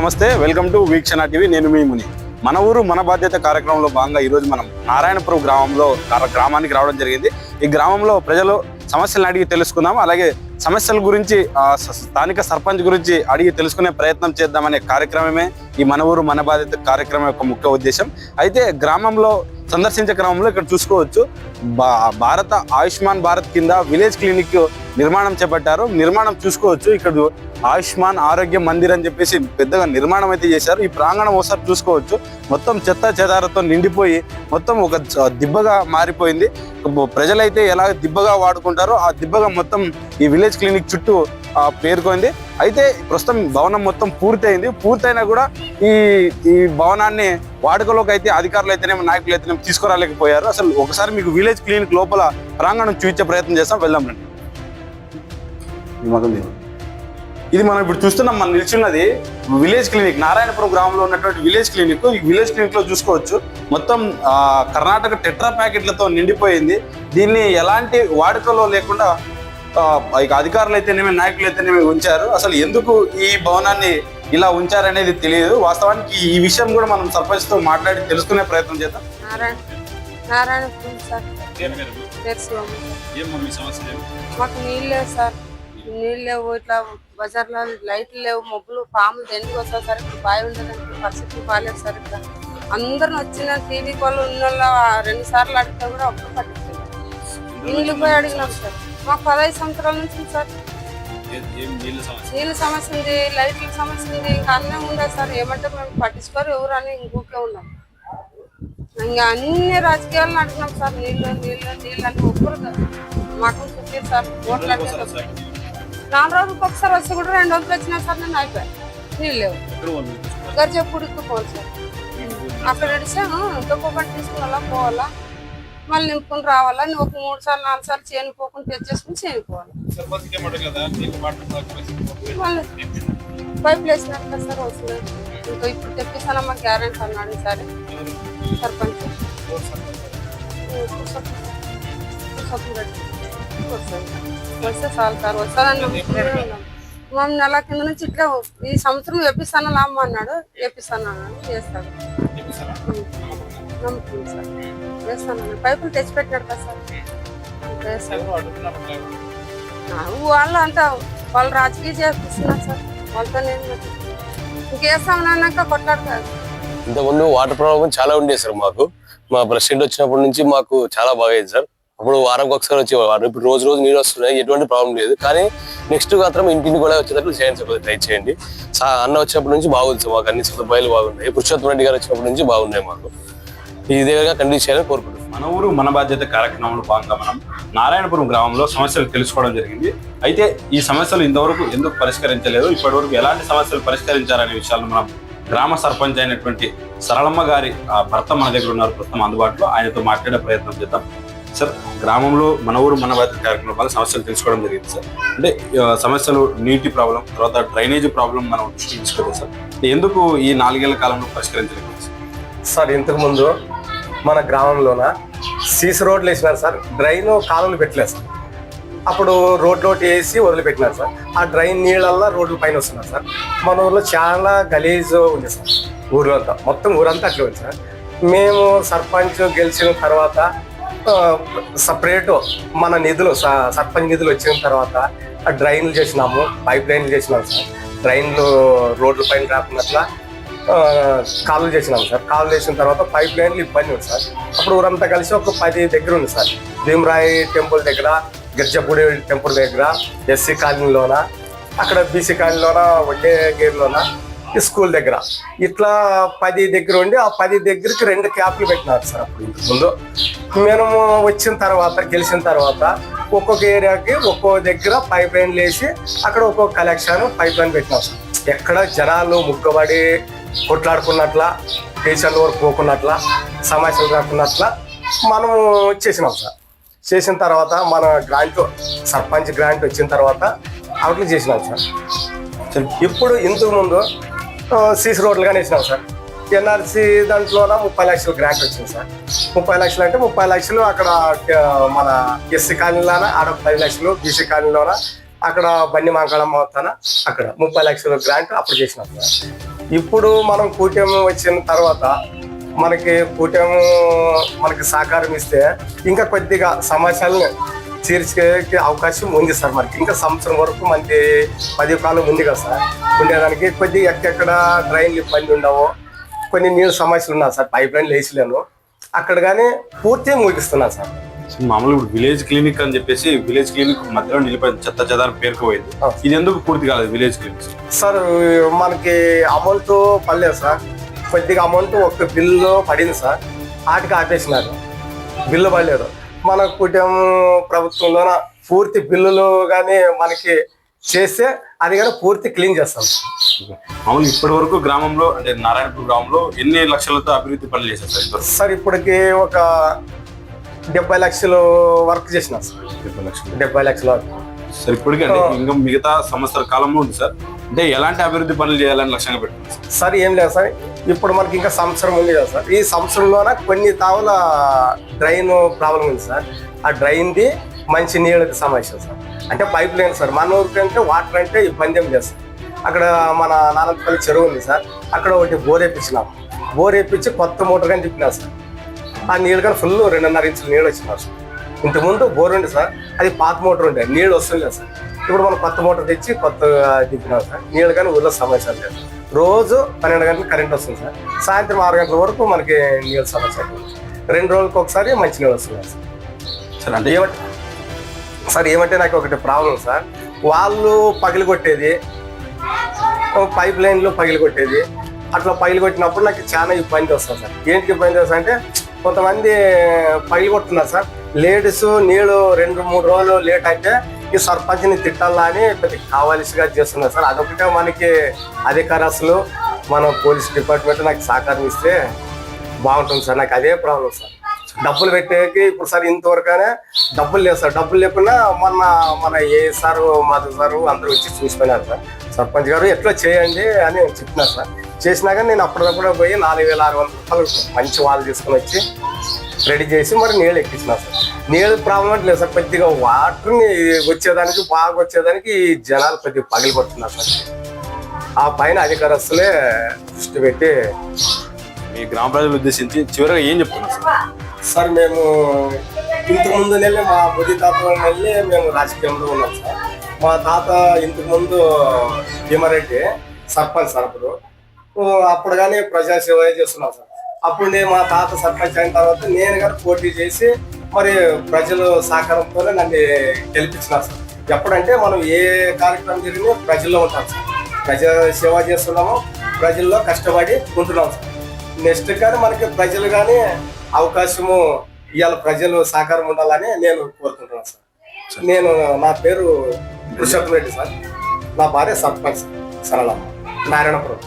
నమస్తే welcome to వీక్షణ TV. నేను మీ ముని. మన ఊరు మన బాధ్యత కార్యక్రమంలో భాగంగా ఈరోజు మనం నారాయణపురం గ్రామంలో గ్రామానికి రావడం జరిగింది. ఈ గ్రామంలో ప్రజలు సమస్యలను అడిగి తెలుసుకుందాం అలాగే సమస్యల గురించి స్థానిక సర్పంచ్ గురించి అడిగి తెలుసుకునే ప్రయత్నం చేద్దామనే కార్యక్రమమే ఈ మన ఊరు మన బాధ్యత కార్యక్రమం యొక్క ముఖ్య ఉద్దేశం. అయితే గ్రామంలో సందర్శించే క్రమంలో ఇక్కడ చూసుకోవచ్చు భా భారత ఆయుష్మాన్ భారత్ కింద విలేజ్ క్లినిక్ నిర్మాణం చేపట్టారు. నిర్మాణం చూసుకోవచ్చు. ఇక్కడ ఆయుష్మాన్ ఆరోగ్య మందిర్ అని చెప్పేసి పెద్దగా నిర్మాణం అయితే చేశారు. ఈ ప్రాంగణం ఒకసారి చూసుకోవచ్చు. మొత్తం చెత్త చెదారతో నిండిపోయి మొత్తం ఒక దిబ్బగా మారిపోయింది. ప్రజలైతే ఎలా దిబ్బగా వాడుకుంటారో ఆ దిబ్బగా మొత్తం ఈ విలేజ్ క్లినిక్ చుట్టూ పేర్కొంది. అయితే ప్రస్తుతం భవనం మొత్తం పూర్తయింది. పూర్తయినా కూడా ఈ ఈ భవనాన్ని వాడుకలోకి అయితే అధికారులు అయితేనేమో నాయకులు అయితేనేమో తీసుకురాలేకపోయారు. అసలు ఒకసారి మీకు విలేజ్ క్లినిక్ లోపల ప్రాంగణం చూపించే ప్రయత్నం చేస్తాం. వెళ్దాం రండి. ఈ మగం ఇది. ఇది మనం ఇప్పుడు చూస్తున్నాం మనం నిల్చున్నది విలేజ్ క్లినిక్ నారాయణపురం గ్రామంలో ఉన్నటువంటి విలేజ్ క్లినిక్. ఈ విలేజ్ క్లినిక్లో చూసుకోవచ్చు. మొత్తం ఆ, కర్ణాటక టెట్రా ప్యాకెట్లతో నిండిపోయింది. దీన్ని ఎలాంటి వాడుకలో లేకుండా ఆ, ఇక అధికారులు అయితేనేమి నాయకులు అయితేనేమి ఉంచారు? అసలు ఎందుకు ఈ భవనాన్ని ఇలా ఉంచారనేది తెలియదు. వాస్తవానికి ఈ విషయం కూడా మనం సర్పంచ్తో మాట్లాడి తెలుసుకునే ప్రయత్నం చేద్దాం. నారాయణ నారాయణ సార్. తెలుసు మాకు నీళ్ళు సార్. నీళ్ళు లేవు ఇట్లా బజార్లో లైట్లు లేవు మబ్బులు పాములు ఎందుకు వస్తావు సార్ ఇప్పుడు బావి ఉండదంటే పరిస్థితి బాగాలేదు సార్ ఇక్కడ అందరిని వచ్చిన టీవీ వాళ్ళు ఉన్న రెండు సార్లు అడిగితే కూడా ఒక్కరు పట్టించారు ఇండ్లు పోయి అడిగినాం సార్. మాకు పదహైదు సంవత్సరాల నుంచి సార్. నీళ్ళ సమస్య? ఉంది లైట్ల సమస్య ఉంది ఇంకా అన్నీ ఉండదు సార్. ఏమంటే మేము పట్టించుకోరు ఎవరు అని ఇంకొకే ఉన్నాం. ఇంకా అన్ని రాజకీయాలను అడిగినాం సార్. నీళ్ళు నీళ్ళు నీళ్ళు అని ఒక్కరు. మాకు చెప్పారు సార్ ఓట్లు అంటే నాలుగు రోజులకు ఒకసారి వచ్చి కూడా రెండు రోజులు వచ్చినా సార్ నేను అయిపోయాను నీళ్ళు లేవు. గర్జప్పుడు పోవాలి? సార్. అక్కడ అడిచాము ఇంకొక పట్టి తీసుకుని పోవాలా? మళ్ళీ నింపుకొని రావాలా? నువ్వు ఒక మూడు సార్లు నాలుగు సార్లు చేయని పోకుండా తెచ్చేసుకుని చేయకపోవాలి మళ్ళీ పైప్ వేసినారు కదా సార్ వస్తుంది. ఇంకా ఇప్పుడు తెప్పిస్తానమ్మా గ్యారెంటీ అన్నాడు సరే. సర్పంచ్. వస్తే చాలు సార్ వస్తానని మేము నెల కింద నుంచి ఇట్లా ఈ సంవత్సరం వేపిస్తాను అమ్మ అన్నాడు వేపిస్తాను అన్నాడు చేస్తాడు నమ్ముతుంది సార్ వేస్తాను పైపులు తెచ్చిపెట్టినాడు కదా సార్ వేస్తాను వాళ్ళు అంతా వాళ్ళు రాజకీయ చేపిస్తున్నారు సార్ వాళ్ళతో నేను ఇంకేస్తామన్నాక కొట్లాడతారు ఇంతకుముందు వాటర్ ప్రాబ్లం చాలా ఉండేది సార్ మాకు. మా ప్రెసిడెంట్ వచ్చినప్పటి నుంచి మాకు చాలా బాగా అయింది సార్. అప్పుడు వారంకి ఒకసారి వచ్చేవారు ఇప్పుడు రోజు రోజు నీరు వస్తున్నాయి ఎటువంటి ప్రాబ్లం లేదు. కానీ నెక్స్ట్ మాత్రం ఇంటిని కూడా వచ్చేటట్లు చేయండి సార్ ట్రై చేయండి. అన్న వచ్చినప్పటి నుంచి బాగుంది సార్ మాకు అన్ని సదుపాయాలు బాగున్నాయి. పురుషోత్తమ రెడ్డి గారు వచ్చినప్పటి నుంచి బాగున్నాయి మాకు. ఇదే విధంగా కంటిన్యూ చేయాలని కోరుకుంటున్నాం. మన ఊరు మన బాధ్యత కార్యక్రమంలో భాగంగా మనం నారాయణపురం గ్రామంలో సమస్యలు తెలుసుకోవడం జరిగింది. అయితే ఈ సమస్యలు ఇంతవరకు ఎందుకు పరిష్కరించలేదు? ఇప్పటివరకు ఎలాంటి సమస్యలు పరిష్కరించారనే విషయాలు మనం గ్రామ సర్పంచ్ అయినటువంటి సరళమ్మ గారి ఆ, భర్త మన దగ్గర ఉన్నారు ప్రస్తుతం అందుబాటులో. ఆయనతో మాట్లాడే ప్రయత్నం చేద్దాం. సార్ గ్రామంలో మన ఊరు మన బాధ్యత కార్యక్రమం వల్ల సమస్యలు తెలుసుకోవడం జరిగింది సార్. అంటే సమస్యలు నీటి ప్రాబ్లం తర్వాత డ్రైనేజీ ప్రాబ్లం మనం దృష్టికి సార్. ఎందుకు ఈ నాలుగేళ్ళ కాలంలో పరిష్కరించలేదు సార్? ఇంతకుముందు మన గ్రామంలోన సీసీ రోడ్లు వేసినారు సార్. డ్రైన్ కాలువలు పెట్టలేదు సార్. అప్పుడు రోడ్లోటి వేసి వదిలిపెట్టినారు సార్. ఆ డ్రైన్ నీళ్ళల్లో రోడ్ల పైన వస్తున్నారు సార్. మన ఊర్లో చాలా గలీజ్ ఉంది సార్. ఊర్లో అంతా మొత్తం ఊరంతా అట్లా ఉంది సార్. మేము సర్పంచ్ గెలిచిన తర్వాత సపరేట్ మన నిధులు స- సర్పంచ్ నిధులు వచ్చిన తర్వాత ఆ డ్రైన్లు చేసినాము పైప్ లైన్లు చేసినాము సార్. డ్రైన్లు రోడ్ల పైన రాకున్నట్లా కాలు చేసినాము చేసినాం సార్. కాలు చేసిన తర్వాత పైప్ లైన్లు ఇబ్బంది ఉంది సార్. అప్పుడు ఊరంతా కలిసి ఒక పది దగ్గర ఉంది సార్. భీమరాయి టెంపుల్ దగ్గర గిరిజపూడి టెంపుల్ దగ్గర ఎస్సీ కాలనీలోన అక్కడ బీసీ కాలనీలోన వడ్డే గేర్లోన స్కూల్ దగ్గర. ఇట్లా పది దగ్గర ఉండి ఆ పది దగ్గరికి రెండు క్యాప్లు పెట్టినారు సార్ అప్పుడు ఇంతకుముందు మేము వచ్చిన తర్వాత గెలిచిన తర్వాత ఒక్కొక్క ఏరియాకి ఒక్కో దగ్గర పైప్ లైన్ వేసి అక్కడ ఒక్కొక్క కలెక్షన్ పైప్ లైన్ పెట్టినాం సార్. ఎక్కడ జనాలు ముగ్గబడి కొట్లాడుకున్నట్ల స్టేషన్ల వరకు పోకున్నట్ల సమస్యలు రాకున్నట్లా మనము చేసినాం సార్. చేసిన తర్వాత మన గ్రాంట్ సర్పంచ్ గ్రాంట్ వచ్చిన తర్వాత అవుట్లు చేసినాం సార్. ఇప్పుడు ఇంతకుముందు సీసీ రోడ్లు కానీ వేసినాం సార్. ఎన్ఆర్సీ దాంట్లోన ముప్పై లక్షలు గ్రాంట్ వచ్చింది సార్. ముప్పై లక్షలు అంటే ముప్పై లక్షలు అక్కడ మన ఎస్సీ కాలనీలోన ఆడ పది లక్షలు బీసీ కాలనీలోన అక్కడ బండి మాంకళం అవుతాన అక్కడ ముప్పై లక్షలు గ్రాంట్ అప్పుడు చేసినాం సార్. ఇప్పుడు మనం కూటమి వచ్చిన తర్వాత మనకి కూటమి మనకి సహకారం ఇస్తే ఇంకా కొద్దిగా సమస్యలను తీర్చే అవకాశం ఉంది సార్ మనకి. ఇంకా సంవత్సరం వరకు మనకి పది కాలం ఉంది కదా సార్. ఉండేదానికి కొద్దిగా ఎక్కడెక్కడ డ్రైన్లు ఇబ్బంది ఉండవో. కొన్ని నీళ్ళు సమస్యలు ఉన్నాయి సార్. పైప్ లైన్ వేసలేను అక్కడ కానీ పూర్తిగా ముగిస్తున్నాను సార్. మామూలుగా ఇప్పుడు విలేజ్ క్లినిక్ అని చెప్పేసి విలేజ్ క్లినిక్ మధ్యలో నిలిపోయింది చెత్త చెదారం పేరుకుపోయింది. ఇది ఎందుకు పూర్తి కాలేదు విలేజ్ క్లినిక్? సార్ మనకి అమౌంట్ పడలేదు సార్. కొద్దిగా అమౌంట్ ఒక బిల్లు పడింది సార్. వాటికి ఆపేసినారు. బిల్లు పడలేదు. మన కుటుంబం ప్రభుత్వంలోన పూర్తి బిల్లులు కానీ మనకి చేస్తే అది కానీ పూర్తి క్లీన్ చేస్తాం. మామూలు ఇప్పటి వరకు గ్రామంలో అంటే నారాయణపూర్ గ్రామంలో ఎన్ని లక్షలతో అభివృద్ధి పనులు చేశారు సార్ సార్ ఇప్పటికి ఒక డెబ్బై లక్షలు వర్క్ చేసిన సార్. డెబ్బై లక్షలు. డెబ్బై లక్షల సార్ ఇప్పటికీ అంటే ఇంకా మిగతా సంవత్సర కాలంలో ఉంది సార్? అంటే ఎలాంటి అభివృద్ధి పనులు చేయాలని లక్ష్యంగా పెట్టుకుంది సార్ ఏం లేదు సార్. ఇప్పుడు మనకి ఇంకా సంవత్సరం ఉంది కదా సార్. ఈ సంవత్సరంలోన కొన్ని తావుల డ్రైన్ ప్రాబ్లం ఉంది సార్. ఆ డ్రైన్ది మంచి నీళ్ళకి సమస్య సార్. అంటే పైప్ లైన్ సార్. మన ఊరికంటే వాటర్ అంటే ఇబ్బంది ఏం లేదు సార్. అక్కడ మన నానంతపల్లి చెరువు ఉంది సార్. అక్కడ ఒకటి బోర్ వేపించినాం. బోర్ కొత్త మోటార్ కానీ తిప్పినా సార్. ఆ నీళ్ళు కానీ ఫుల్ రెండున్నర ఇంచులు నీళ్ళు వచ్చినారు సార్. ఇంతకుముందు బోర్ ఉంది సార్. అది పాత మోటార్ ఉండే. నీళ్ళు వస్తుంది సార్. ఇప్పుడు మనం కొత్త మోటార్ తెచ్చి కొత్తగా దింపినాం సార్. నీళ్ళు కానీ ఊళ్ళో సమస్య లేదు. రోజు పన్నెండు గంటలకు కరెంట్ వస్తుంది సార్. సాయంత్రం ఆరు గంటల వరకు మనకి నీళ్ళ సమస్య. రెండు రోజులకు ఒకసారి మంచి నీళ్ళు వస్తుంది సార్. సార్ అంటే ఏమంటే? సార్ ఏమంటే నాకు ఒకటి ప్రాబ్లం సార్. వాళ్ళు పగిలి కొట్టేది పైప్ లైన్లు పగిలి కొట్టేది. అట్లా పగిలి కొట్టినప్పుడు నాకు చాలా ఇబ్బంది వస్తుంది సార్. ఏంటి ఇబ్బంది వస్తుంది అంటే కొంతమంది పగిలి కొట్టున్నారు సార్. లేడీస్ నీళ్ళు రెండు మూడు రోజులు లేట్ అయితే ఈ సర్పంచ్ని తిట్టాలా అని పెద్ద కావాల్సిగా చేస్తున్నారు. సార్ అదొకటే మనకి అధికారస్తులు మన పోలీస్ డిపార్ట్మెంట్ నాకు సహకారం ఇస్తే బాగుంటుంది సార్. నాకు అదే ప్రాబ్లం సార్. డబ్బులు పెట్టేకి ఇప్పుడు సార్ ఇంతవరకునే డబ్బులు లేవు సార్. డబ్బులు లేకుండా మొన్న మన ఏ సార్ మాధవ్ సార్ అందరూ వచ్చి చూసిపోయినారు సార్. సర్పంచ్ గారు ఎట్లా చేయండి అని చెప్పినారు సార్. చేసినాక నేను అప్పటికప్పుడు పోయి నాలుగు వేల ఆరు వందల రూపాయలు మంచి వాళ్ళు తీసుకొని వచ్చి రెడీ చేసి మరి నీళ్ళు ఎక్కించిన సార్. నీళ్ళు ప్రాబ్లం అంటే లేదు సార్. కొద్దిగా వాటర్ని వచ్చేదానికి బాగా వచ్చేదానికి జనాలు కొద్దిగా పగిలి కొడుతున్నారు సార్. ఆ పైన అధికారస్తులే దృష్టి పెట్టి మీ గ్రామ ప్రజలు ఉద్దేశించి చివరిగా ఏం చెప్తున్నారు సార్? సార్ మేము ఇంతకు ముందు నెల మా బుద్ధి తాత నెల్లి మేము రాజకీయంలో ఉన్నాం సార్. మా తాత ఇంతకు ముందు భీమారెడ్డి సర్పంచ్ సార్ అప్పుడు. ఓ, అప్పుడు కానీ ప్రజాసేవ చేస్తున్నాం సార్. అప్పుడు నేను మా తాత సర్పంచ్ అయిన తర్వాత నేను కానీ పోటీ చేసి మరి ప్రజల సహకారంతోనే నన్ను గెలిపించినారు సార్. ఎప్పుడంటే మనం ఏ కార్యక్రమం జరిగినా ప్రజల్లో ఉంటాం సార్. ప్రజా సేవ చేస్తున్నాము ప్రజల్లో కష్టపడి ఉంటున్నాం సార్. నెక్స్ట్ కానీ మనకి ప్రజలు కానీ అవకాశము ఇవాళ ప్రజలు సహకారం ఉండాలని నేను కోరుకుంటున్నాను సార్. నేను నా పేరు పురుషోత్తం రెడ్డి సార్. నా భార్య సర్పంచ్ సరళమ్మ. నారాయణపురం.